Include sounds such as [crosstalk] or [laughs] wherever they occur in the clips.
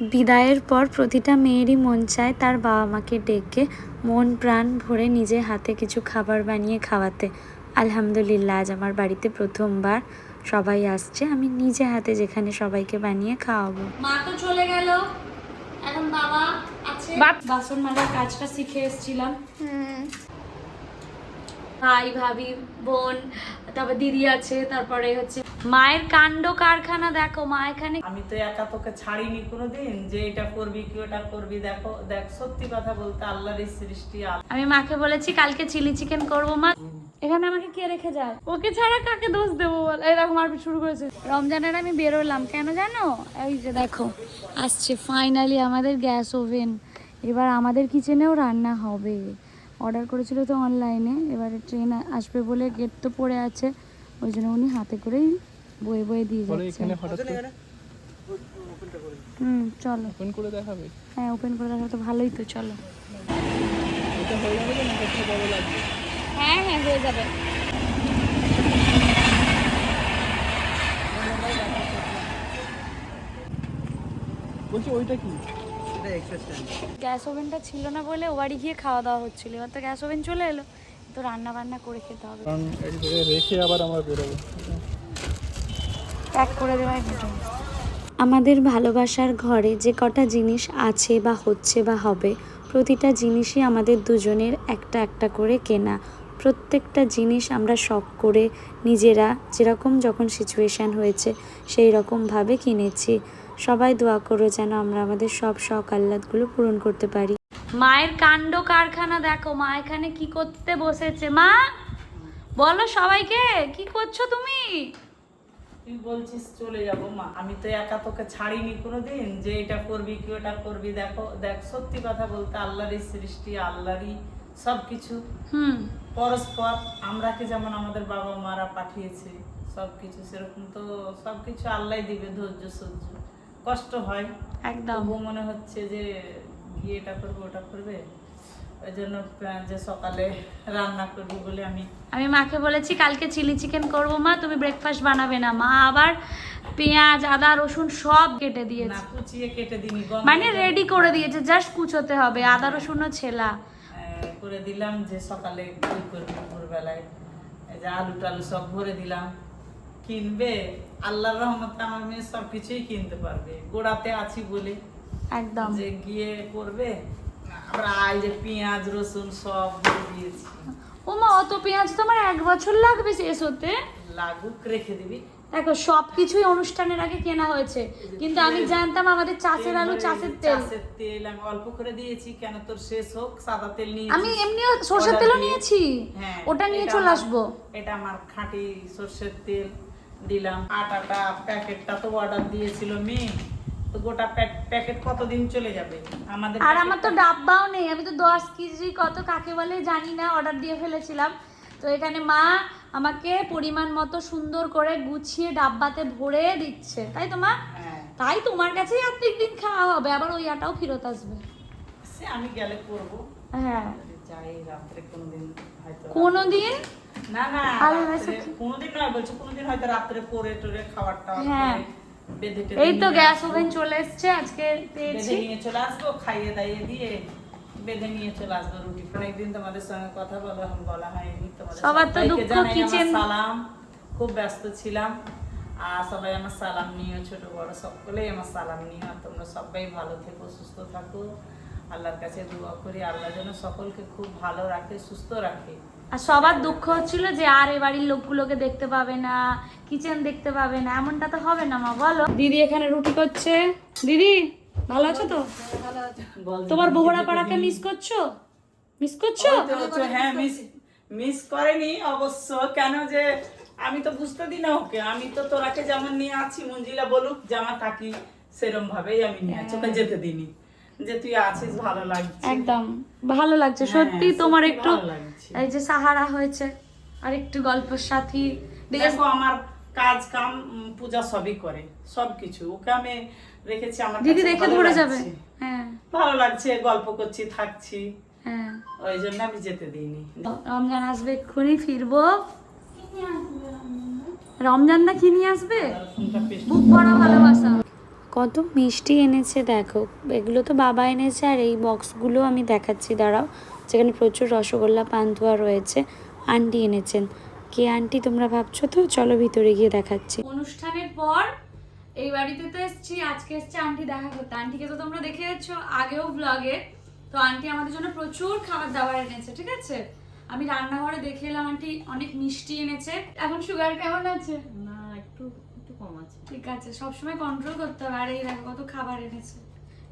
বিদায়ের পর প্রতিটা মেয়েরই মন চায় তার বাবা মাকে ডেকে মন প্রাণ ভরে নিজে হাতে কিছু খাবার বানিয়ে খাওয়াতে। আলহামদুলিল্লাহ আজ আমার বাড়িতে প্রথমবার সবাই আসছে। আমি নিজে হাতে যেখানে সবাইকে বানিয়ে খাওয়াবো। মা তো চলে গেল। এখন বাবা আছে। বাসন মাজার কাজটা শিখে এসেছিলাম। ভাই ভাবি বোন তারপর দিদি আছে তারপরে হচ্ছে মায়ের কাণ্ড কারখানা দেখো মা এখানে আমি তো একা তোকে ছাড়িনি কোনোদিন যে এটা করবি কি ওটা করবি দেখো দেখ সত্যি কথা বলতে আল্লাহর সৃষ্টি আমি মাকে বলেছি কালকে চিলি চিকেন করব মা। এখানে আমাকে কে রেখে যায়? ওকে ছাড়া কাকে দোষ দেবো বল? এরকম আর শুরু করেছে। রমজানের আমি বেরোলাম কেন জানো? এই যে দেখো আসছে ফাইনালি আমাদের গ্যাস ওভেন। এবার আমাদের কিচেনেও রান্না হবে। অর্ডার করেছিল তো অনলাইনে। এবারে ট্রেন আসবে বলে গেট তো পড়ে আছে ওই জন্য উনি হাতে করেই বয়ে বয়ে দিয়ে পরে যাচ্ছে। এখানে হঠাৎ করে? হুম চলো। ওপেন করে দেখাবে? হ্যাঁ ওপেন করে রাখা তো ভালোই তো চলো। এটা হয়ে যাবে না? কত বড় লাগবে? হ্যাঁ হ্যাঁ হয়ে যাবে। বলছি ওইটা কি? গ্যাস ওভেনটা ছিল না বলে ও বাড়ি গিয়ে খাওয়া দাওয়া হচ্ছিল। এবার তো গ্যাস ওভেন চলে এলো। তো রান্না বান্না করে খেতে হবে। কারণ রেখে আবার আমরা বেরোবো। প্যাক করে দেওয়াই আমাদের ভালোবাসার ঘরে যে কটা জিনিস আছে বা হচ্ছে বা হবে প্রতিটা জিনিসই আমাদের দুজনের একটা একটা করে কেনা। প্রত্যেকটা জিনিস আমরা শখ করে নিজেরা যেরকম যখন সিচুয়েশান হয়েছে সেই রকমভাবে কিনেছি। সবাই দোয়া করো যেন আমরা আমাদের সব শখ আহ্লাদগুলো পূরণ করতে পারি। মায়ের কাণ্ড কারখানা দেখো মা এখানে কি করতে বসেছে? মা বলো সবাইকে কি করছ তুমি? তুই বলছিস চলে যাব মা। আমি তো একা তোকে ছাড়িনি কোনোদিন যে এটা করবি কি ওটা করবি দেখো দেখ সত্যি কথা বলতে আল্লাহর এই সৃষ্টি আল্লাহরই সব কিছু হুম। পরস্পর আমরাকে যেমন আমাদের বাবা মারা পাঠিয়েছে সব কিছু সেরকম তো সব কিছু আল্লাহ দিবে ধৈর্য সহ্য। কষ্ট হয় একদম। মনে হচ্ছে যে গিয়ে এটা করবে ওটা করবে। ওই জন্য যে সকালে রান্না করবি বলে আমি। আমি মাকে বলেছি কালকে চিলি চিকেন করব মা তুমি ব্রেকফাস্ট বানাবে না। মা আবার পেঁয়াজ আদা রসুন সব কেটে না দিয়েছে কুচিয়ে কেটে দিনি মানে রেডি করে দিয়েছে জাস্ট কুচোতে হবে আদা রসুনও ছেলা। করে দিলাম যে সকালে করবি ভোরবেলায়। যে আলু টালু সব ভরে দিলাম। কিনবে? আল্লাহর রহমতে আমার মেয়ে সব কিছুই কিনতে পারবে। গোড়াতে আছি বলে। একদম। যে গিয়ে করবে আমরা আই যে পেঁয়াজ রসুন সব দিয়েছি। ও মা অত পেঁয়াজ তোমার এক বছর লাগবে শেষ হতে। লাগুক রেখে দিবি। দেখো সব কিছুই অনুষ্ঠানের আগে কেনা হয়েছে। কিন্তু আমি জানতাম আমাদের চাষের আলু চাষের তেল। চাষের তেল আমি অল্প করে দিয়েছি কেন তোর শেষ হোক সাদা তেল নিয়ে আমি এমনিও সরষের তেলও নিয়েছি। হ্যাঁ, ওটা নিয়ে চলে আসব। এটা আমার খাঁটি সর্ষের তেল। দিলাম। আটাটা প্যাকেটটা তো অর্ডার দিয়েছিল মেয়ে। তো গোটা প্যাকেট কতদিন চলে যাবে? আমাদের আর আমার তো ডাব্বাও নেই। আমি তো দশ কেজি কত কাকে বলে জানি না অর্ডার দিয়ে ফেলেছিলাম। তো এখানে মা আমাকে পরিমাণ মতো সুন্দর করে গুছিয়ে ডাব্বাতে ভরে দিচ্ছে। তাই তো মা? হ্যাঁ। তাই তোমার কাছেই প্রত্যেক দিন খাওয়া হবে। আবার ওই আটাও ফেরত আসবে। আমি গেলে করব। হ্যাঁ। যাই রাত্রে কোনোদিন হয়তো কোনোদিন? না না আরে রাত্রে সত্যি। কোনোদিন নয় বলছি কোনোদিন হয়তো রাত্রে পরে টরে খাবার হ্যাঁ। এই তো গ্যাস ওভেন চলে এসছে আজকে পেয়েছি। নিয়ে চলে আসব খাইয়ে দাইয়ে দিয়ে বেঁধে নিয়ে চলে আসব রুটি। অনেকদিন তোমাদের সঙ্গে কথা বলো বলা হয়নি। তোমাদের সবার তো দুঃখ kitchen- সালাম। খুব ব্যস্ত ছিলাম। আর সবাই আমার সালাম নিও ছোট বড় সকলেই আমার সালাম নিও। আর তোমরা সবাই ভালো থেকো সুস্থ থাকো। আল্লাহর কাছে দোয়া করি। আল্লাহ যেন সকলকে খুব ভালো রাখে সুস্থ রাখে। আর সবার দুঃখ হচ্ছিল যে আর এ বাড়ির লোকগুলোকে দেখতে পাবে না কিচেন দেখতে পাবে না এমনটা তো হবে না মা বলো। দিদি এখানে রুটি করছে। দিদি ভালো আছো তো? বল তোমার বহরা পাড়াকে মিস করছ? মিস করছ? হ্যাঁ মিস মিস করেনি অবশ্য। কেন যে আমি তো বুঝতে দিই না ওকে। আমি তো তোরাকে যেমন নিয়ে আছি মঞ্জিলা বলুক জামা থাকি সেরম ভাবেই আমি নিয়ে আছি। ওকে যেতে দিনি যে তুই আছিস ভালো লাগছে। একদম। ভালো লাগছে হ্যাঁ, সত্যি তোমার একটু এই যে সাহারা হয়েছে আর একটু গল্পের সাথী। দেখে আমার কাজ কাম পূজা সবই করে সবকিছু। ওকে আমি রেখেছি আমার দিদি ভালো ধরে যাবে। হ্যাঁ। ভালো লাগছে গল্প করছি থাকছি। হ্যাঁ। ওই জন্য আমি যেতে দিইনি। রমজান আসবে এক্ষুনি ফিরবো। রমজান না কি নিয়ে আসবে? বুক ভরা ভালোবাসা। কত মিষ্টি এনেছে দেখো। এগুলো তো বাবা এনেছে আর এই বক্সগুলো আমি দেখাচ্ছি দাঁড়াও। যেখানে প্রচুর রসগোল্লা পান্তুয়া রয়েছে। আন্টি এনেছেন। কে আন্টি তোমরা ভাবছ তো? চলো ভিতরে গিয়ে দেখাচ্ছি। অনুষ্ঠানের পর এই বাড়িতে তো এসেছি আজকে এসছে আন্টি দেখা করতে। আন্টিকে তো তোমরা দেখে যাচ্ছো আগেও ব্লগে তো আন্টি আমাদের জন্য প্রচুর খাবার দাবার এনেছে ঠিক আছে? আমি রান্নাঘরে দেখে এলাম আন্টি অনেক মিষ্টি এনেছে। এখন সুগার কেমন আছে? না কম আছে। ঠিক আছে সবসময় কন্ট্রোল করতে হবে। আর এই দেখো কত খাবার এনেছে।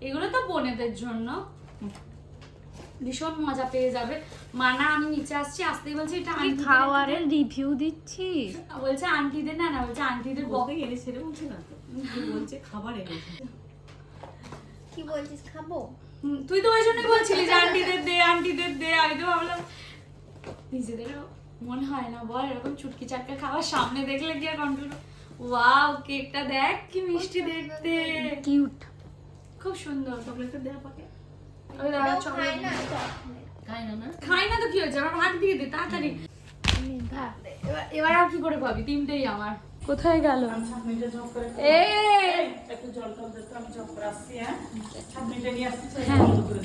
এগুলো তো বোনেদের জন্য। ভীষণ মজা পেয়ে যাবে। মানা আমি নিচে আসছি আসতেই বলছি এটা আন্টিদের খাওয়ারের রিভিউ একটু- বলছে আন্টিদের না না বলছে আন্টিদের বকে এনে সেরে বলছে না বলছে খাবার এনেছে। কি বলছিস খাব? হুম, তুই তো ওই জন্যই বলছিলি যে আন্টিদের দে আন্টিদের দে। আমি তো ভাবলাম নিজেদেরও মনে হয় না বল এরকম চুটকি চাটকা খাবার সামনে দেখলে কি আর কন্ট্রোল ওয়াও কেকটা দেখ কি মিষ্টি দেখতে। কিউট খুব সুন্দর চকলেটটা দেখো খাই chocolate। না chocolate। খাই না না? খাই না তো কি হয়েছে? আমার ভাগ দিয়ে দে তাড়াতাড়ি। এবার আর কি করে পাবি? তিনটেই আমার। কোথায় গেল? দে আমি আসছি হ্যাঁ? দিবি।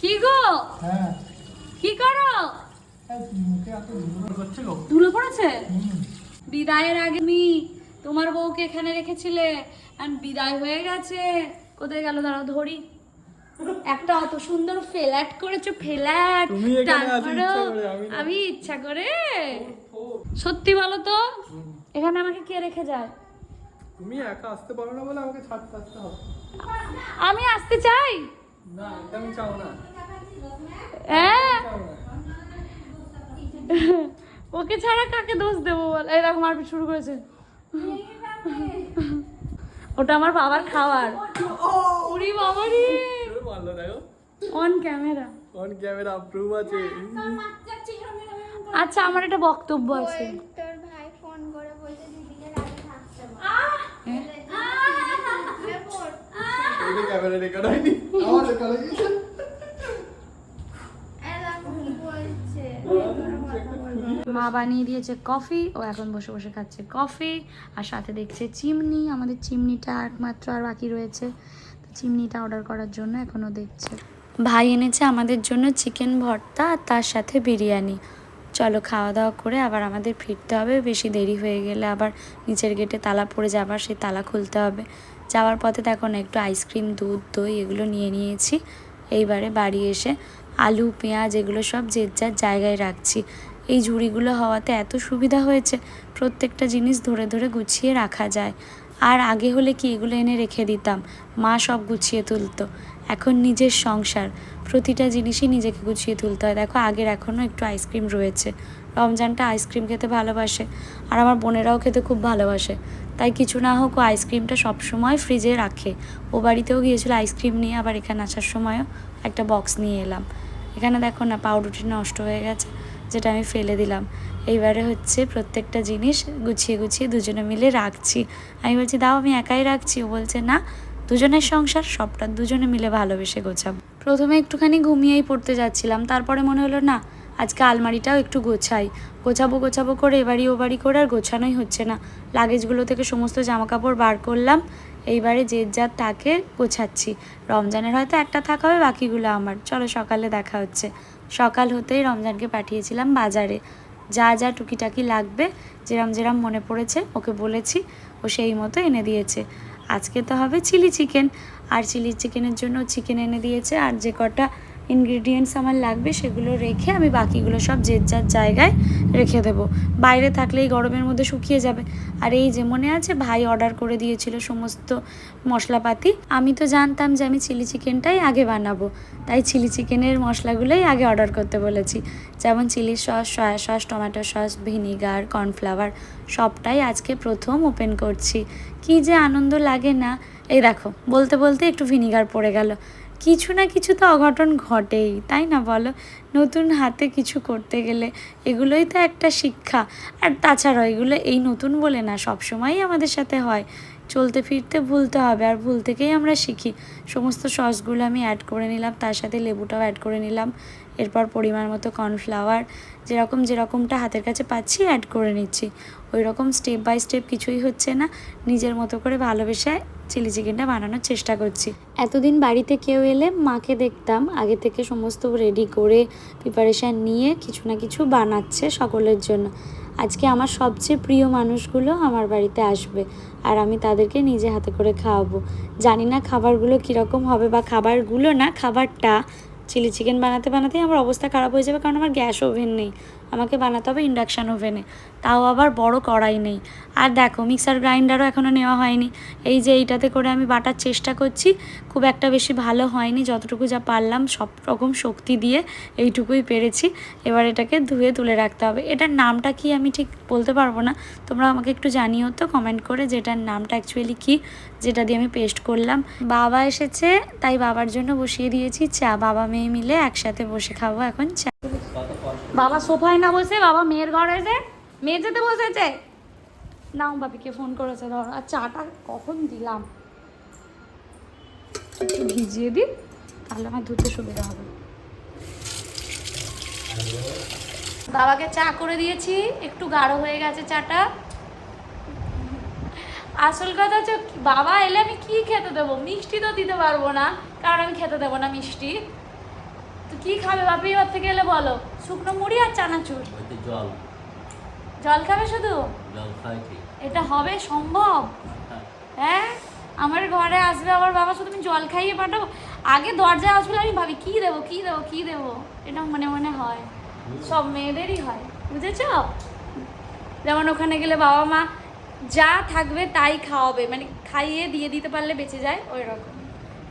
কি গো? কি করো? ধুলো পড়েছে বিদায়ের আগে আমি তোমার বউকে এখানে রেখেছিলে? আর বিদায় হয়ে গেছে। কোথায় গেল দাঁড়াও ধরি। একটা অত সুন্দর ফ্ল্যাট করেছ ফ্ল্যাট। ইচ্ছা করে, আমি ইচ্ছা করে। সত্যি বলো তো এখানে আমাকে কে রেখে যায়? তুমি একা আসতে পারো না বলে আমাকে ছাড়তে আসতে হবে। আমি আসতে চাই? না আমি চাও না। হ্যাঁ। ওকে ছাড়া কাকে দোষ দেবো বল? এরকম মারপিট শুরু করেছে। [laughs] ওটা আমার বাবার খাবার। তোর মারলো দেখো on camera on camera proof আছে। আচ্ছা আমার একটা বক্তব্য আছে। তোর ভাই ফোন করে বলছে দিদিকে রাতে থাকতে বল। এটা ক্যামেরা রেকর্ড হয়নি। আমার রেকর্ড হয়েছে এরকম বলছে মা বানিয়ে দিয়েছে কফি, ও এখন বসে বসে খাচ্ছে কফি, আর সাথে দেখছে চিমনি, আমাদের চিমনিটা একমাত্র আর বাকি রয়েছে। চিমনিটা অর্ডার করার জন্য এখনও দেখছে। ভাই এনেছে আমাদের জন্য চিকেন ভর্তা আর তার সাথে বিরিয়ানি। চলো খাওয়া দাওয়া করে আবার আমাদের ফিরতে হবে, বেশি দেরি হয়ে গেলে আবার নিচের গেটে তালা পড়ে যাবে, আবার সেই তালা খুলতে হবে। যাওয়ার পথে দেখো না, একটু আইসক্রিম দুধ, দই এগুলো নিয়ে নিয়েছি। এইবারে বাড়ি এসে আলু, পেঁয়াজ এগুলো সব যে যার জায়গায় রাখছি। এই ঝুড়িগুলো হওয়াতে এত সুবিধা হয়েছে, প্রত্যেকটা জিনিস ধরে ধরে গুছিয়ে রাখা যায়। আর আগে হলে কি এগুলো এনে রেখে দিতাম? মা সব গুছিয়ে তুলতো। এখন নিজের সংসার, প্রতিটা জিনিসই নিজেকে গুছিয়ে তুলতে হয়। দেখো, আগের এখনও একটু আইসক্রিম রয়েছে। রমজানটা আইসক্রিম খেতে ভালোবাসে, আর আমার বোনেরাও খেতে খুব ভালোবাসে। তাই কিছু না হোক, ও আইসক্রিমটা সবসময় ফ্রিজে রাখে। ও বাড়িতেও গিয়েছিল আইসক্রিম নিয়ে, আবার এখানে আসার সময়ও একটা বক্স নিয়ে এলাম। এখানে দেখো না পাউরুটি নষ্ট হয়ে গেছে। যেটা আমি ফেলে দিলাম। এইবারে হচ্ছে প্রত্যেকটা জিনিস গুছিয়ে গুছিয়ে দুজনে মিলে রাখছি। আমি বলছি, দাও, আমি একাই রাখছি। ও বলছে, না, দুজনের সংসার, সবটা দুজনে মিলে ভালোবেসে গোছাবো। প্রথমে একটুখানি ঘুমিয়েই পড়তে যাচ্ছিলাম। তারপরে মনে হলো, না, আজকে আলমারিটাও একটু গোছাই। গোছাবো গোছাবো করে এবাড়ি ও বাড়ি করে আর গোছানোই হচ্ছে না। লাগেজগুলো থেকে সমস্ত জামা কাপড় বার করলাম। এইবারে যে যার তাকে গোছাচ্ছি। রমজানের হয়তো একটা থাকা হবে, বাকিগুলো আমার। চলো, সকালে দেখা হচ্ছে। সকাল হতেই রমজানকে পাঠিয়েছিলাম বাজারে। যা যা টুকিটাকি লাগবে, যেরম যেরম মনে পড়েছে, ওকে বলেছি, ও সেই মতো এনে দিয়েছে। আজকে তো হবে চিলি চিকেন। আর চিলি চিকেনের জন্য চিকেন এনে দিয়েছে, আর যে কটা ইনগ্রিডিয়েন্টস আমার লাগবে, সেগুলো রেখে আমি বাকিগুলো সব যে যার জায়গায় রেখে দেবো। বাইরে থাকলে এই গরমের মধ্যে শুকিয়ে যাবে। আর এই যে মনে আছে, ভাই অর্ডার করে দিয়েছিল সমস্ত মশলাপাতি। আমি তো জানতাম যে আমি চিলি চিকেনটাই আগে বানাবো। তাই চিলি চিকেনের মশলাগুলোই আগে অর্ডার করতে বলেছি। যেমন chilli sauce soya sauce tomato sauce vinegar cornflour সবটাই আজকে প্রথম ওপেন করছি। কি যে আনন্দ লাগে না। এই দেখো, বলতে বলতে একটু ভিনিগার পড়ে গেল। কিছু না কিছু তো অঘটন ঘটেই, তাই না বলো? নতুন হাতে কিছু করতে গেলে এগুলোই তো একটা শিক্ষা। আর তাছাড়া এগুলো এই নতুন বলে না, সবসময়ই আমাদের সাথে হয়। চলতে ফিরতে ভুলতে হবে, আর ভুল থেকেই আমরা শিখি। সমস্ত সসগুলো আমি অ্যাড করে নিলাম, তার সাথে লেবুটাও অ্যাড করে নিলাম। এরপর পরিমাণ মতো কর্নফ্লাওয়ার যেরকম যেরকমটা হাতের কাছে পাচ্ছি অ্যাড করে নিচ্ছি। ওই রকম স্টেপ বাই স্টেপ কিছুই হচ্ছে না। নিজের মতো করে ভালোবেসে চিলি চিকেনটা বানানোর চেষ্টা করছি। এতদিন বাড়িতে কেউ এলে মাকে দেখতাম, আগে থেকে সমস্ত রেডি করে প্রিপারেশান নিয়ে কিছু না কিছু বানাচ্ছে সকলের জন্য। আজকে আমার সবচেয়ে প্রিয় মানুষগুলো আমার বাড়িতে আসবে আর আমি তাদেরকে নিজে হাতে করে খাওয়াবো। জানি না খাবারগুলো কীরকম হবে বা খাবারগুলো না, খাবারটা চিলি চিকেন বানাতে বানাতেই আমার অবস্থা খারাপ হয়ে যাবে কারণ আমার গ্যাস ওভেন নেই। আমাকে বানাতে হবে ইন্ডাকশান ওভেনে তাও আবার বড় কড়াই নেই। আর দেখো মিক্সার গ্রাইন্ডারও এখনও নেওয়া হয়নি। এই যে এইটাতে করে আমি বাটার চেষ্টা করছি, খুব একটা বেশি ভালো হয়নি, যতটুকু যা পারলাম সব রকম শক্তি দিয়ে এইটুকুই পেরেছি। এবার এটাকে ধুয়ে তুলে রাখতে হবে। এটার নামটা কি আমি ঠিক বলতে পারব না। তোমরা আমাকে একটু জানিও তো কমেন্ট করে যে এটার নামটা অ্যাকচুয়ালি কি, যেটা দিয়ে আমি পেস্ট করলাম। বাবা এসেছে, তাই বাবার জন্য বসিয়ে দিয়েছি চা। বাবা মেয়ে মিলে একসাথে বসে খাব এখন চা। বাবা সোফায় না বসে বাবা, মেয়ের ঘরে এসে যেতে বসেছে। নাও বাপিকে ফোন করেছে, ধর। আর চাটা কখন দিলাম? একটু ভিজিয়ে দিই, তাহলে আমার ধুতে সুবিধা হবে। বাবাকে চা করে দিয়েছি, একটু গাঢ় হয়ে গেছে চাটা। আসল কথা হচ্ছে, বাবা এলে আমি কি খেতে দেবো? মিষ্টি তো দিতে পারব না, কারণ আমি খেতে দেবো না মিষ্টি। কি খাবে বাপি? এবার থেকে এলে বলো। শুকনো মুড়ি আর চানাচুর। জল। জল খাবে শুধু? জল খাই এটা হবে সম্ভব? হ্যাঁ। আমার ঘরে আসবে আমার বাবা শুধু আমি জল খাইয়ে পাঠাবো। আগে দরজায় আসবে আমি ভাবি কি দেবো কি দেবো কি দেবো? এটা মনে মনে হয়। সব মেয়েদেরই হয় বুঝেছ? যেমন ওখানে গেলে বাবা মা যা থাকবে তাই খাওয়াবে। মানে খাইয়ে দিয়ে দিতে পারলে বেঁচে যায় ওই রকম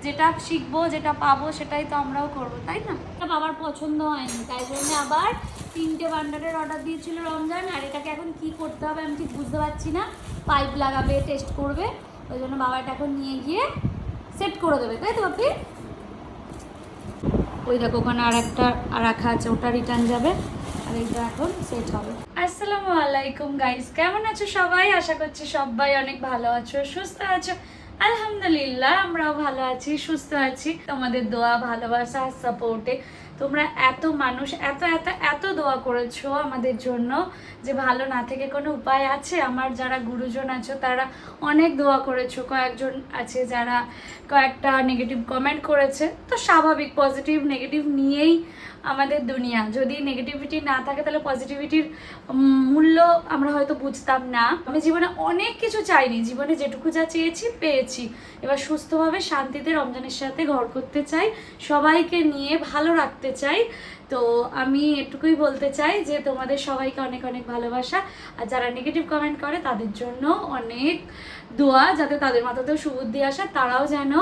যেটা শিখব, যেটা পাবো, সেটাই তো আমরাও করব, তাই না? এটা বাবার পছন্দ হয়নি, তাই জন্য আবার তিনটে বান্ডারের অর্ডার দিয়েছিল রমজান, আর এটাকে এখন কি করতে হবে আমি ঠিক বুঝতে পারছি না। পাইপ লাগাবে টেস্ট করবে, ওই জন্য বাবা এটা এখন নিয়ে গিয়ে সেট করে দেবে, তাই তো আপনি ওই দেখো, ওখানে আর একটা রাখা আছে, ওটা রিটার্ন যাবে, আর এইটা এখন সেট হবে। আসসালামু আলাইকুম গাইস কেমন আছো সবাই? আশা করছি সবাই অনেক ভালো আছো, সুস্থ আছো। আলহামদুলিল্লাহ আমরাও ভালো আছি সুস্থ আছি। তোমাদের দোয়া ভালোবাসা সাপোর্টে তোমরা এত মানুষ, এত এত এত দোয়া করেছ আমাদের জন্য যে ভালো না থেকে কোনো উপায় আছে? আমার যারা গুরুজন আছো, তারা অনেক দোয়া করেছ। কয়েকজন আছে যারা কয়েকটা নেগেটিভ কমেন্ট করেছে। তো স্বাভাবিক পজিটিভ নেগেটিভ নিয়েই আমাদের দুনিয়া। যদি নেগেটিভিটি না থাকে, তাহলে পজিটিভিটির মূল্য আমরা হয়তো বুঝতাম না। আমি জীবনে অনেক কিছু চাইনি। জীবনে যেটুকু যা চেয়েছি, পেয়েছি। এবার সুস্থভাবে শান্তিতে রমজানের সাথে ঘর করতে চাই। সবাইকে নিয়ে ভালো রাখতে চাই। তো আমি এটুকুই বলতে চাই যে, তোমাদের সবাইকে অনেক অনেক ভালোবাসা। আর যারা নেগেটিভ কমেন্ট করে, তাদের জন্য অনেক দোয়া, যাতে তাদের মাথাতেও সুবুদ্ধি আসে, তারাও যেন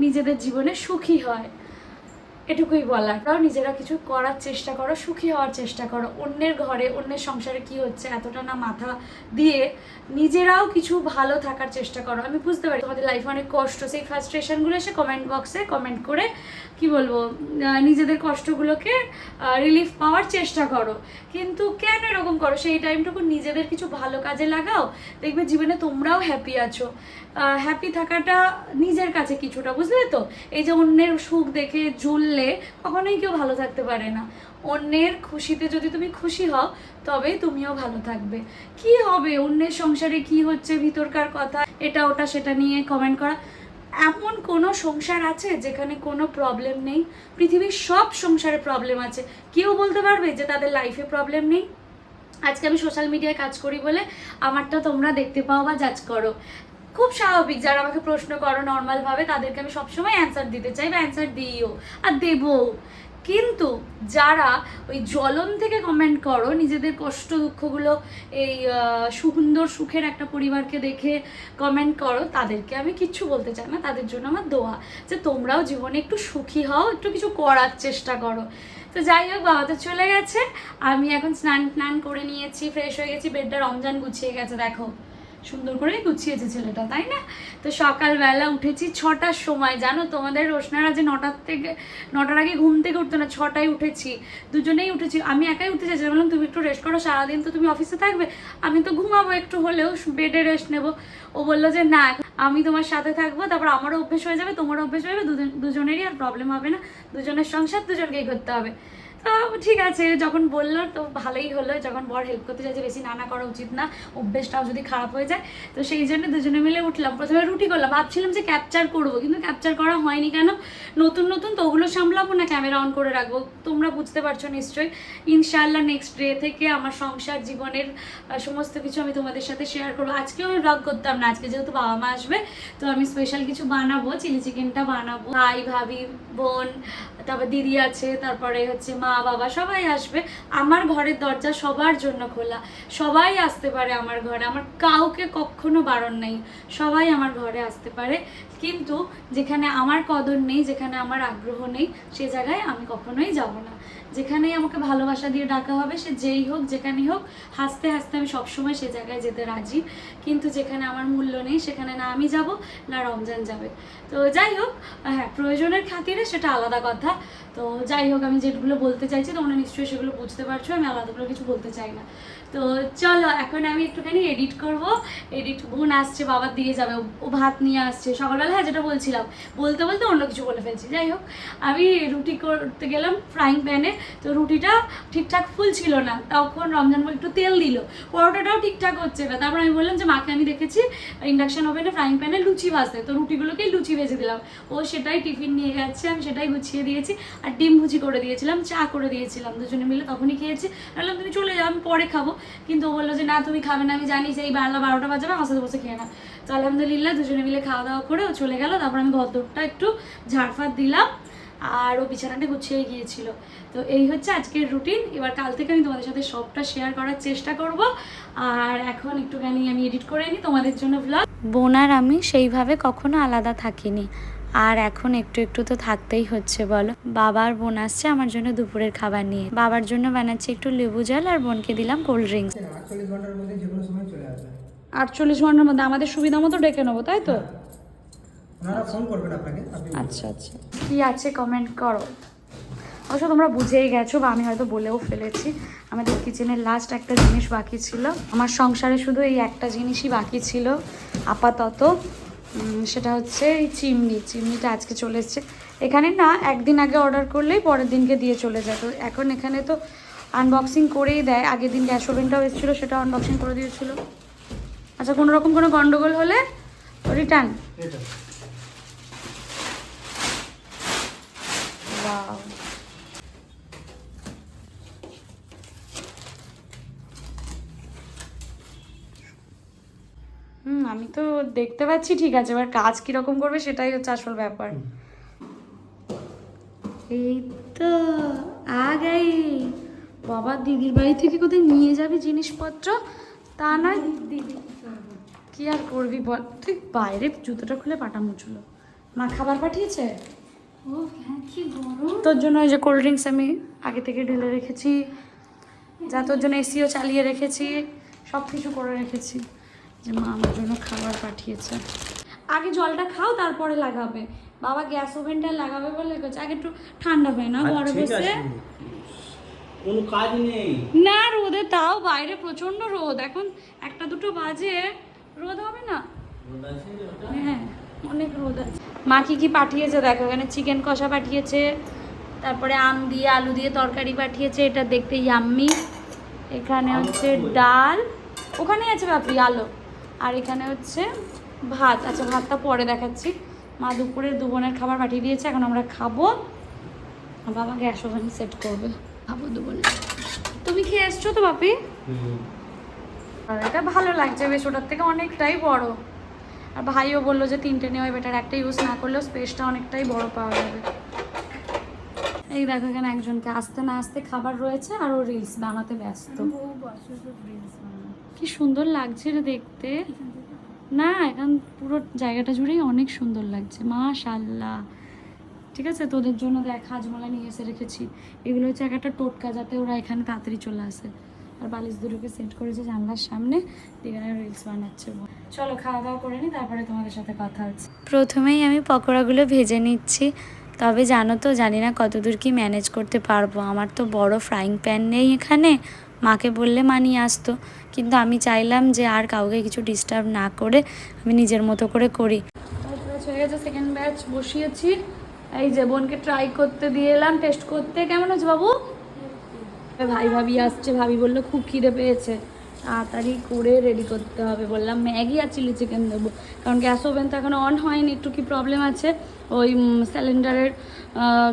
নিজেদের জীবনে সুখী হয়। এটুকুই বলার। তাও নিজেরা কিছু করার চেষ্টা করো, সুখী হওয়ার চেষ্টা করো। অন্যের ঘরে, অন্যের সংসারে কি হচ্ছে, এতটা না মাথা দিয়ে নিজেরাও কিছু ভালো থাকার চেষ্টা করো। আমি বুঝতে পারি তোমাদের লাইফে অনেক কষ্ট, সেই ফ্রাস্ট্রেশনগুলো এসে কমেন্ট বক্সে কমেন্ট করে, কি বলব নিজেদের কষ্টগুলোকে রিলিফ পাওয়ার চেষ্টা করো। কিন্তু কেন এরকম করো? সেই টাইমটুকু নিজেদের কিছু ভালো কাজে লাগাও। দেখবে জীবনে তোমরাও হ্যাপি আছো। হ্যাপি থাকাটা নিজের কাছে কিছুটা, বুঝলে তো? এই যে অন্যের সুখ দেখে ঝুললে কখনোই কেউ ভালো থাকতে পারে না। অন্যের খুশিতে যদি তুমি খুশি হও, তবে তুমিও ভালো থাকবে। কি হবে? অন্যের সংসারে কি হচ্ছে? ভিতরকার কথা, এটা, ওটা, সেটা নিয়ে কমেন্ট করা। এমন কোনো সংসার আছে যেখানে কোনো প্রবলেম নেই? পৃথিবীর সব সংসারে প্রবলেম আছে। কেউ বলতে পারবে যে তাদের লাইফে প্রবলেম নেই? আজকে আমি সোশ্যাল মিডিয়ায় কাজ করি বলে আমারটা তোমরা দেখতে পাও বা জাজ করো। খুব স্বাভাবিক, যারা আমাকে প্রশ্ন করো নর্মালভাবে তাদেরকে আমি সবসময় অ্যান্সার দিতে চাই বা অ্যান্সার দিইও আর দেবো কিন্তু যারা ওই জ্বলন থেকে কমেন্ট করো, নিজেদের কষ্ট দুঃখগুলো এই সুন্দর সুখের একটা পরিবারকে দেখে কমেন্ট করো, তাদেরকে আমি কিচ্ছু বলতে চাই না, তাদের জন্য আমার দোয়া। যে তোমরাও জীবনে একটু সুখী হও, একটু কিছু করার চেষ্টা করো। তো যাই হোক, বাবা তো চলে গেছে। আমি এখন স্নান টান করে নিয়েছি ফ্রেশ হয়ে গেছি বেডটা রমজান গুছিয়ে গেছে, দেখো। সুন্দর করেই গুছিয়েছে ছেলেটা, তাই না? তো সকালবেলা উঠেছি ছটার সময়, জানো? তোমাদের রোশনারা যে নটার থেকে, নটার আগে ঘুম থেকে উঠতো না, ছটায় উঠেছি। দুজনেই উঠেছি। আমি একাই উঠতে চাইছিলাম বললাম, তুমি একটু রেস্ট করো, সারাদিন তো তুমি অফিসে থাকবে। আমি তো ঘুমাবো একটু হলেও বেডে রেস্ট নেব। ও বলল যে, না আমি তোমার সাথে থাকব, তারপর আমারও অভ্যেস হয়ে যাবে, তোমারও অভ্যেস হয়ে যাবে, দুজন, দুজনেরই আর প্রবলেম হবে না। দুজনের সংসার, দুজনকেই করতে হবে। ঠিক আছে, যখন বলল তো ভালোই হলো, যখন বর হেল্প করতে চাইছে, বেশি নানা করা উচিত না, অভ্যেসটাও যদি খারাপ হয়ে যায়, তো সেই জন্য দুজনে মিলে উঠলাম। প্রথমে রুটি করলাম, ভাবছিলাম যে ক্যাপচার করব, কিন্তু ক্যাপচার করা হয়নি কেন? নতুন নতুন তো ওগুলো সামলাবো না ক্যামেরা অন করে রাখব, তোমরা বুঝতে পারছ নিশ্চয়ই। ইনশাআল্লাহ নেক্সট ডে থেকে আমার সংসার জীবনের সমস্ত কিছু আমি তোমাদের সাথে শেয়ার করব। আজকেও আমি ব্লগ করতাম না, আজকে যেহেতু বাবা মা আসবে, তো আমি স্পেশাল কিছু বানাবো, চিলি চিকেনটা বানাবো। ভাই, ভাবি, বোন তারপর দিদি আছে, তারপরে হচ্ছে মা, বাবা, সবাই আসবে। আমার ঘরের দরজা সবার জন্য খোলা। সবাই আসতে পারে আমার ঘরে। আমার কাউকে কখনো বারণ নেই। সবাই আমার ঘরে আসতে পারে। কিন্তু যেখানে আমার কদর নেই, যেখানে আমার আগ্রহ নেই, সে জায়গায় আমি কখনোই যাব না। যেখানেই আমাকে ভালোবাসা দিয়ে ডাকা হবে, সে যেই হোক, যেখানেই হোক, হাসতে হাসতে আমি সবসময় সে জায়গায় যেতে রাজি। কিন্তু যেখানে আমার মূল্য নেই, সেখানে না আমি যাব, না রমজান যাবে। তো যাই হোক হ্যাঁ প্রয়োজনের খাতিরে সেটা আলাদা কথা। তো যাই হোক, আমি যেগুলো বলতে চাইছি, তোমরা নিশ্চয়ই সেগুলো বুঝতে পারছ, আমি আলাদা করে কিছু বলতে চাই না। তো চলো, এখন আমি একটুখানি এডিট করব। এডিট বোন আসছে বাবার দিয়ে যাবে, ও ভাত নিয়ে আসছে। সকালবেলা হ্যাঁ যেটা বলছিলাম, বলতে বলতে অন্য কিছু বলে ফেলছি। যাই হোক, আমি রুটি করতে গেলাম ফ্রাইং প্যানে তো রুটিটা ঠিকঠাক ফুল ছিল না। তখন রমজান বল একটু তেল দিল। পরোটাটাও ঠিকঠাক হচ্ছে না। তারপর আমি বললাম যে, মাকে আমি দেখেছি ইন্ডাকশন ওভেনে ফ্রাইং প্যানে লুচি ভাজতে। তো রুটিগুলোকেই লুচি ভেজে দিলাম। ও সেটাই টিফিন নিয়ে গেছে, আমি সেটাই গুছিয়ে দিয়েছি। আর ডিম ভুজি করে দিয়েছিলাম, চা করে দিয়েছিলাম। দুজনে মিলে তখনই খেয়েছি। বললাম, তুমি চলে যাও, আমি পরে খাব। কিন্তু ও বলল যে, না, তুমি খাবে না। আমি জানি সেই বেলা বারোটা বাজাবে আমার সাথে বসে খেয়ে না তো আলহামদুলিল্লাহ, দুজনে মিলে খাওয়া দাওয়া করে ও চলে গেল। তারপর আমি ঘরদোরটা একটু ঝাড়ফাট দিলাম। আর ও বিছানাটা গুছিয়ে গিয়েছিল। তো এই হচ্ছে আজকের রুটিন এবার কাল থেকে আমি তোমাদের সাথে সবটা শেয়ার করার চেষ্টা করব। আর এখন একটুখানি আমি এডিট করে নিই তোমাদের জন্য ব্লগ বোন আর আমি সেইভাবে কখনো আলাদা থাকিনি। আর এখন একটু একটু তো থাকতেই হচ্ছে বলো। বাবার বোন আসছে আমার জন্য দুপুরের খাবার নিয়ে। বাবার জন্য বানাচ্ছি একটু লেবু জল আর বোনকে দিলাম কোল্ড ড্রিঙ্কস আটচল্লিশ ঘণ্টার মধ্যে আটচল্লিশ ঘণ্টার আমাদের সুবিধা মতো ডেকে নেব তাই তো? ওনারা ফোন করবেন আপনাকে আচ্ছা আচ্ছা। কি আছে কমেন্ট করো? অবশ্য তোমরা বুঝেই গেছো বা আমি হয়তো বলেও ফেলেছি। আমাদের কিচেনের লাস্ট একটা জিনিস বাকি ছিল। আমার সংসারে শুধু এই একটা জিনিসই বাকি ছিল আপাতত। সেটা হচ্ছে এই চিমনি। চিমনিটা আজকে চলে এসছে। এখানে না একদিন আগে অর্ডার করলেই পরের দিনকে দিয়ে চলে যায় তো এখন এখানে তো আনবক্সিং করেই দেয়। আগের দিন গ্যাস ওভেনটাও এসেছিল সেটা আনবক্সিং করে দিয়েছিল। আচ্ছা কোনো রকম কোনো গন্ডগোল হলে রিটার্ন এটা ওয়াও হুম আমি তো দেখতে পাচ্ছি ঠিক আছে এবার কাজ কীরকম করবে সেটাই হচ্ছে আসল ব্যাপার। এই তো আ গাই বাবা দিদির বাড়ি থেকে কোথায় নিয়ে যাবি জিনিসপত্র? তা নয়। দিদি কি আর করবি বল? তুই বাইরে জুতোটা খুলে পাটা মুছলো। মা খাবার পাঠিয়েছে? ও হ্যাঁ কি গরম। তোর জন্য ওই যে কোল্ড ড্রিঙ্কস আমি আগে থেকে ঢেলে রেখেছি। যা তোর জন্য এসিও চালিয়ে রেখেছি। সব কিছু করে রেখেছি। যে মা আমার জন্য খাবার পাঠিয়েছে। আগে জলটা খাও তারপরে লাগাবে। বাবা গ্যাস ওভেনটা লাগাবে বলে গেছে আগে একটু ঠান্ডা হয় না ঘরে বসে। কোনো কাজ নেই। না রোদে তাও বাইরে প্রচণ্ড রোদ। এখন একটা দুটো বাজে রোদ হবে না? হ্যাঁ অনেক রোদ আছে। মা কি কি পাঠিয়েছে? দেখো এখানে চিকেন কষা পাঠিয়েছে তারপরে আম দিয়ে আলু দিয়ে তরকারি পাঠিয়েছে এটা দেখতে ইয়াম্মি। এখানে হচ্ছে ডাল। ওখানেই আছে বাপি আলো। আর এখানে হচ্ছে ভাত। আচ্ছা ভাতটা পরে দেখাচ্ছি। মা দুপুরের দু বোনের খাবার পাঠিয়ে দিয়েছে এখন আমরা খাব। বাবা গ্যাস ওভেন সেট করবে। খাব দু বোনে তুমি খেয়ে এসছো তো বাপি? আর এটা ভালো লাগছে বেশ ওটার থেকে অনেকটাই বড়। আর ভাইও বলল যে তিনটে নেওয়া বেটার একটা ইউজ না করলেও স্পেসটা অনেকটাই বড় পাওয়া যাবে। এই দেখো এখানে একজনকে আসতে না আসতে খাবার রয়েছে আর ও রিলস বানাতে ব্যস্ত। কি সুন্দর লাগছে রে দেখতে। না, এখন পুরো জায়গাটা জুড়েই অনেক সুন্দর লাগছে। মাশাল্লাহ ঠিক আছে, তোদের জন্য দেখ, হাজমলা নিয়ে এসে রেখেছি। এগুলো হচ্ছে এক একটা টোটকা যাতে ওরা এখানে তাড়াতাড়ি চলে আসে। আর বালিশ দুটোকে সেট করেছে জানলার সামনে। এখানে রিলস বানাচ্ছে চলো, খাওয়া দাওয়া করে নি, তারপরে তোমাদের সাথে কথা হচ্ছে। প্রথমেই আমি পকোড়াগুলো ভেজে নিচ্ছি। তবে জানো তো, জানি না কতদূর কি ম্যানেজ করতে পারব। আমার তো বড় ফ্রাইং প্যান নেই এখানে। মাকে বললে মানিয়ে আসতো। কিন্তু আমি চাইলাম যে আর কাউকে কিছু ডিস্টার্ব না করে আমি নিজের মতো করে করি। হয়ে গেছে সেকেন্ড ব্যাচ বসিয়েছি। এই যে বোনকে ট্রাই করতে দিয়ে এলাম টেস্ট করতে। কেমন আছে বাবু? ভাই ভাবি আসছে ভাবি বলল খুব খিদে পেয়েছে। তাড়াতাড়ি করে রেডি করতে হবে। বললাম ম্যাগি আর চিলি চিকেন দেবো। কারণ গ্যাস ওভেন তো এখনও অন হয়নি একটু কি প্রবলেম আছে? ওই সিলিন্ডারের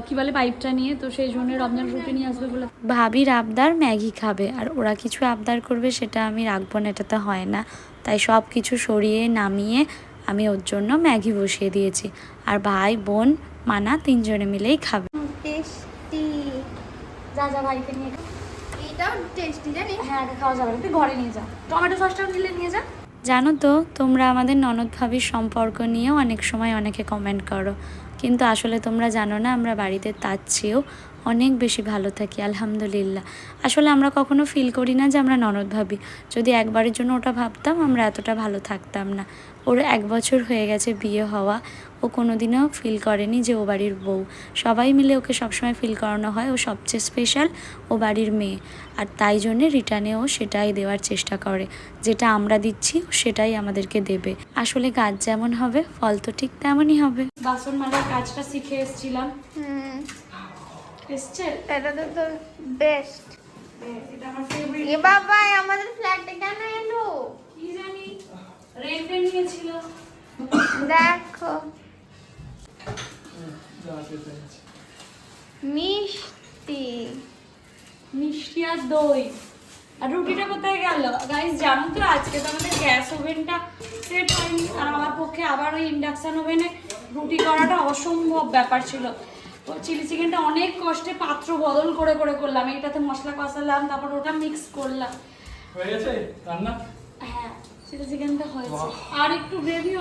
কি বলে পাইপটা নিয়ে তো সেই জন্য রমজান রুটি নিয়ে আসবে বলে। ভাবির আবদার ম্যাগি খাবে আর ওরা কিছু আবদার করবে সেটা আমি রাখব না এটা তো হয় না। তাই সব কিছু সরিয়ে নামিয়ে আমি ওর জন্য ম্যাগি বসিয়ে দিয়েছি। আর ভাই বোন মানা তিনজনে মিলেই খাবে। টেস্টি। যা যা ভাইকে নিয়ে। এটাও টেস্টি জানিস হ্যাঁ আগে খাওয়া যাবে তুই ঘরে নিয়ে যা। টমেটো সসটাও নিলে নিয়ে যা। জানো তো তোমরা আমাদের ননদ ভাবির সম্পর্ক নিয়েও অনেক সময় অনেকে কমেন্ট করো। কিন্তু আসলে তোমরা জানো না আমরা বাড়িতে তার চেয়েও অনেক বেশি ভালো থাকি আলহামদুলিল্লাহ। আসলে আমরা কখনো ফিল করি না যে আমরা ননদ ভাবি। যদি একবারের জন্য ওটা ভাবতাম আমরা এতটা ভালো থাকতাম না। ওর এক বছর হয়ে গেছে বিয়ে হওয়া। ও কোনোদিনও ফিল করেনি যে ও বাড়ির বউ। সবাই মিলে ওকে সবসময় ফিল করানো হয়। ও সবচেয়ে স্পেশাল ও বাড়ির মেয়ে। আর তাই জন্যে রিটার্নে ও সেটাই দেওয়ার চেষ্টা করে। যেটা আমরা দিচ্ছি সেটাই আমাদেরকে দেবে। আসলে গাছ যেমন হবে ফল তো ঠিক তেমনই হবে। বাসন মাজার কাজটা শিখে এসেছিলাম। হুম। এসছে? এটা তো বেস্ট এটা আমার ফেভারিট এ বাবা আমাদের ফ্ল্যাটে কেন নিয়েছিল দেখো। মিষ্টি। মিষ্টি আর দই। আর রুটিটা কোথায় গেল? গাইস জানো তো আজকে তো আমাদের গ্যাস ওভেনটা সেট হয়নি। আর আমার পক্ষে আবার ওই ইন্ডাকশন ওভেনে রুটি করাটা অসম্ভব ব্যাপার ছিল। তো চিলি চিকেনটা অনেক কষ্টে পাত্র বদল করে করে করলাম। এইটাতে মশলা কষালাম তারপর ওটা মিক্স করলাম। হয়ে গেছে? রান্না? হ্যাঁ। চিলি চিকেনটা হয়েছে আর একটু গ্রেভি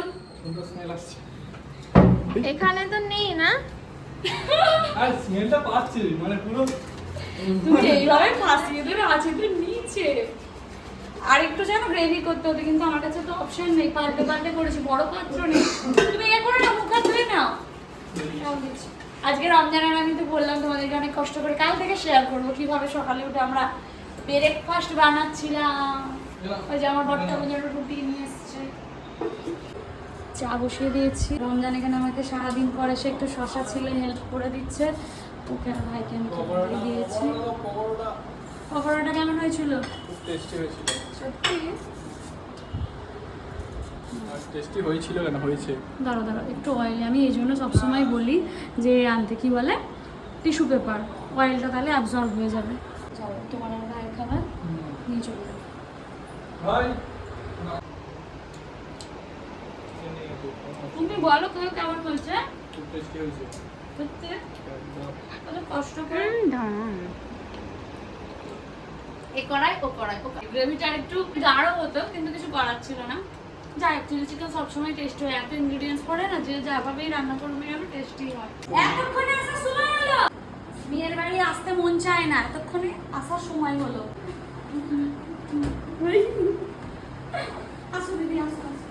সুন্দর স্মেল আসছে। এখানে তো নেই না? আর স্মেলটা পাচ্ছি মানে পুরো তুমি এইভাবে ফাঁসিয়ে দেবে আছে তো নিচে। আর একটু যেন গ্রেভি করতে হতো কিন্তু আমার কাছে তো অপশন নেই পাল্টে পাল্টে করেছি বড় পাত্র নেই। তুমি এ করে না মুখ ধুয়ে নাও। আজকে রমজানের আমি তো বললাম তোমাদেরকে অনেক কষ্ট করে কাল থেকে শেয়ার করব কীভাবে সকালে উঠে আমরা ব্রেকফাস্ট বানাচ্ছিলাম। ওই যে আমার বট্টা রুটি নিয়ে এসছে। চা বসিয়ে দিয়েছি। রমজান এখানে আমাকে সারাদিন পরে সে একটু শশা ছিল হেল্প করে দিচ্ছে। ওকে আর ভাইকে আমি খেতে দিয়েছি। পকোড়াটা কেমন হয়েছিল? খুব টেস্টি হয়েছিল। সত্যি? টেস্টি হয়েছিল কেন? হয়েছে। দাঁড়ো দাঁড়ো একটু অয়েলি আমি এই জন্য সবসময় বলি যে আনতে কি বলে? টিস্যু পেপার অয়েলটা তাহলে অ্যাবজর্ব হয়ে যাবে। তোমার আর ভাইয়ের খাবার নিয়ে চলে যাও। ভাই তুমি বলো কেউ কেমন হয়েছে? কষ্ট করে। এ করাই ও করাই ও গ্রেভিটা একটু গাঢ় হতো কিন্তু কিছু করার ছিল না। যাই হোক চিলি চিকেন সবসময় টেস্ট হয়। এত ইনগ্রিডিয়েন্টস পড়ে না যে যাভাবেই রান্না করবে যেন টেস্টি হয়। এতক্ষণে আসার সময় হলো! মেয়ের বাড়ি আসতে মন চায় না। এতক্ষণে আসার সময় হলো আসো দিদি আসো আসো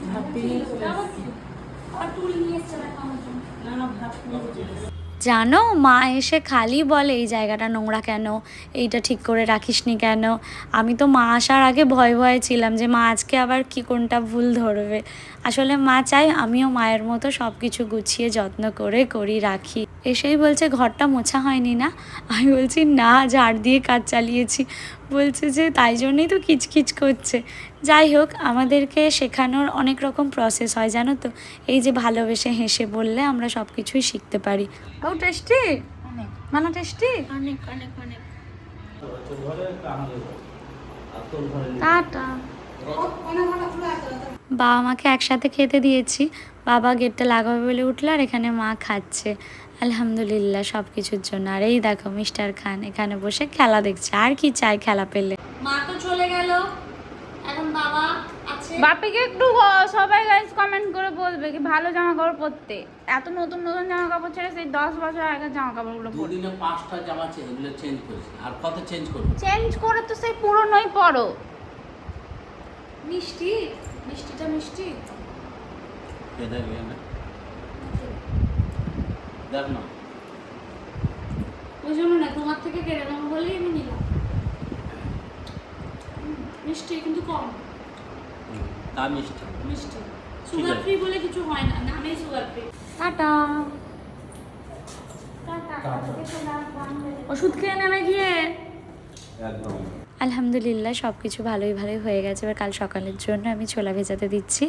আর টুল নিয়ে এসছে দেখো আমার জন্য না না ভাত নিয়ে জানো, মা এসে খালি বলে এই জায়গাটা নোংরা কেন? এইটা ঠিক করে রাখিসনি কেন? আমি তো মা আসার আগে ভয় ভয়ে ছিলাম যে মা আজকে আবার কি কোনটা ভুল ধরবে। আসলে মা চাই আমিও মায়ের মতো সব কিছু গুছিয়ে যত্ন করে করি, রাখি। এসেই বলছে ঘরটা মোছা হয়নি না? আমি বলছি না ঝাড় দিয়ে কাজ চালিয়েছি। বলছে যে তাই জন্যই তো কিচকিচ করছে। যাই হোক আমাদেরকে শেখানোর অনেক রকম প্রসেস হয় জানো তো? এই যে ভালোবেসে হেসে বললে আমরা সব কিছুই শিখতে পারি। ও টেস্টি মানে টেস্টি অনেক অনেক অনেক। টাটা। বাবা মাকে একসাথে খেতে দিয়েছি। বাবা গেটটা লাগাবে বলে উঠল আর এখানে মা খাচ্ছে। আলহামদুলিল্লাহ সব কিছুর জন্য। আর এই দেখো মিস্টার খান এখানে বসে খেলা দেখছে। আর কি চাই খেলা পেলে? মা তো চলে গেল। এখন বাবা আছে। বাপিকে একটু সবাই গাইজ কমেন্ট করে বলবে কি ভালো জামা কাপড় পরতে। এত নতুন নতুন জামা কাপড় ছেড়ে সেই দশ বছর আগের জামা কাপড়গুলো পরে দুদিনে পাঁচটা জামা এগুলো চেঞ্জ করেছি। আর কত চেঞ্জ করব? চেঞ্জ করে তো সেই পুরনোই পরো। মিষ্টি? মিষ্টিটা মিষ্টি? এ দেখ না। ওই জন্য না তোমার থেকে কেড়ে নেব বলেই আমি নিলাম। মিষ্টি কিন্তু কম। তা মিষ্টি। মিষ্টি। সুগার ফ্রি বলে কিছু হয় না নামেই সুগার ফ্রি টাটা। ওষুধ খেয়ে নেবে গিয়ে। একদম। আলহামদুলিল্লাহ সব কিছু ভালোই ভালোই হয়ে গেছে। এবার কাল সকালের জন্য আমি ছোলা ভেজাতে দিচ্ছি।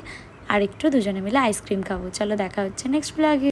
আর একটু দুজনে মিলে আইসক্রিম খাব। চলো দেখা হচ্ছে নেক্সট ব্লগে